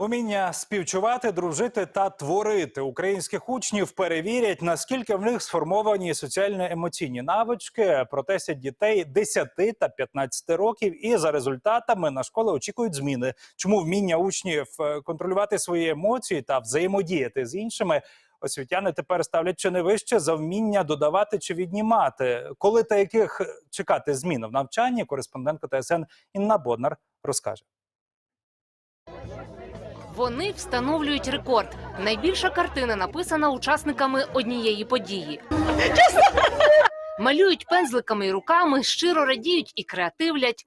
Уміння співчувати, дружити та творити українських учнів перевірять, наскільки в них сформовані соціально-емоційні навички. Протестять дітей 10 та 15 років, і за результатами на школи очікують зміни. Чому вміння учнів е, контролювати свої емоції та взаємодіяти з іншими освітяни тепер ставлять чи не вище за вміння додавати чи віднімати, коли та яких чекати змін в навчанні. Кореспондентка ТСН Інна Боднар розкаже. Вони встановлюють рекорд. Найбільша картина написана учасниками однієї події. Малюють пензликами і руками, щиро радіють і креативлять.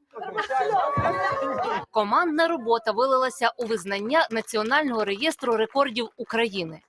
Командна робота вилилася у визнання Національного реєстру рекордів України.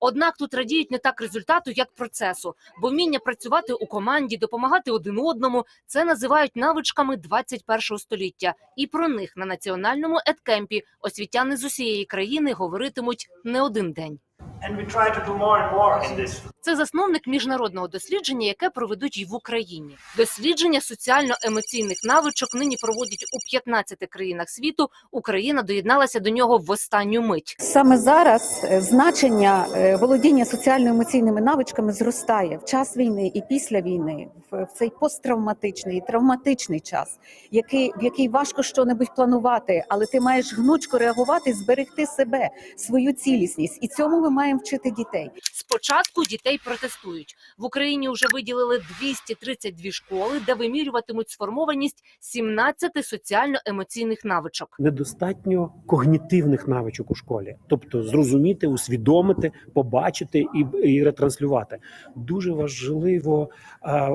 Однак тут радіють не так результату, як процесу, бо вміння працювати у команді, допомагати один одному це називають навичками 21 століття. І про них на національному едкемпі освітяни з усієї країни говоритимуть не один день. And we try to do more and more in this. Це засновник міжнародного дослідження, яке проведуть і в Україні. Дослідження соціально-емоційних навичок нині проводять у 15 країнах світу. Україна доєдналася до нього в останню мить. Саме зараз е, значення е, володіння соціально-емоційними навичками зростає в час війни і після війни, в в цей посттравматичний і травматичний час, який в який важко щонебудь планувати, але ти маєш гнучко реагувати, зберегти себе, свою цілісність, і цьому ми маємо вчити дітей. Спочатку дітей протестують в Україні. Вже виділили 232 школи, де вимірюватимуть сформованість 17 соціально-емоційних навичок. недостатньо когнітивних навичок у школі, тобто зрозуміти, усвідомити, побачити і, і ретранслювати. Дуже важливо а,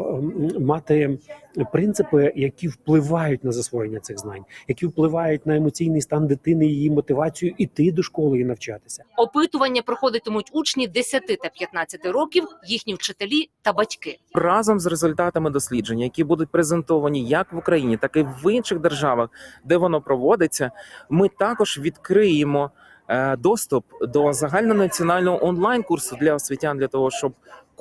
мати принципи, які впливають на засвоєння цих знань, які впливають на емоційний стан дитини, її мотивацію іти до школи і навчатися. Опитування проходитимуть учні 10 та 15 років, їхні вчителі та батьки. разом з результатами дослідження, які будуть презентовані як в Україні, так і в інших державах, де воно проводиться, ми також відкриємо е, доступ до загальнонаціонального онлайн курсу для освітян для того, щоб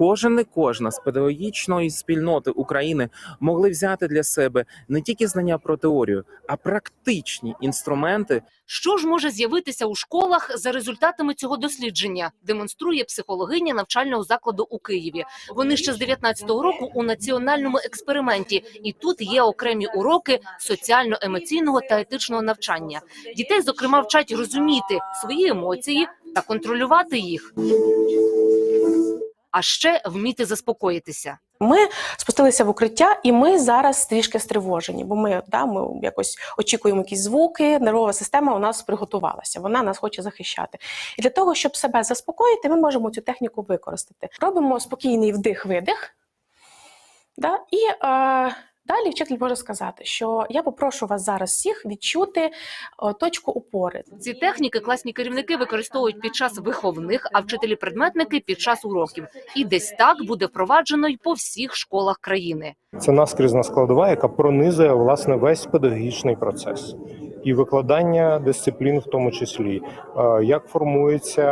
кожен і кожна з педагогічної спільноти України могли взяти для себе не тільки знання про теорію, а практичні інструменти Що ж може з'явитися у школах за результатами цього дослідження? Демонструє психологиня навчального закладу у Києві. Вони ще з 19-го року у національному експерименті, і тут є окремі уроки соціально-емоційного та етичного навчання. Дітей, зокрема, вчать розуміти свої емоції та контролювати їх. А ще вміти заспокоїтися. Ми спустилися в укриття, і ми зараз трішки стривожені, бо ми, да, ми якось очікуємо якісь звуки. Нервова система у нас приготувалася. Вона нас хоче захищати. І для того, щоб себе заспокоїти, ми можемо цю техніку використати. Робимо спокійний вдих-видих. Да, і е, далі вчитель може сказати, що я попрошу вас зараз всіх відчути е, точку опори. Ці техніки класні керівники використовують під час виховних, а вчителі-предметники під час уроків. І десь так буде впроваджено й по всіх школах країни. Це наскрізна складова, яка пронизує власне весь педагогічний процес і викладання дисциплін, в тому числі, як формується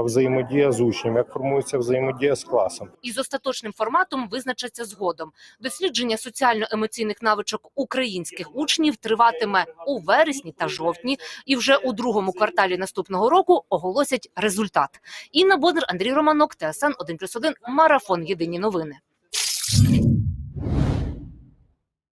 взаємодія з учнем, як формується взаємодія з класом. Із остаточним форматом визначаться згодом. Дослідження соціально-емоційних навичок українських учнів триватиме у вересні та жовтні, і вже у другому кварталі наступного року оголосять результат. Інна Бодр, Андрій Романок, ТСН 1+,1, Марафон. Єдині новини.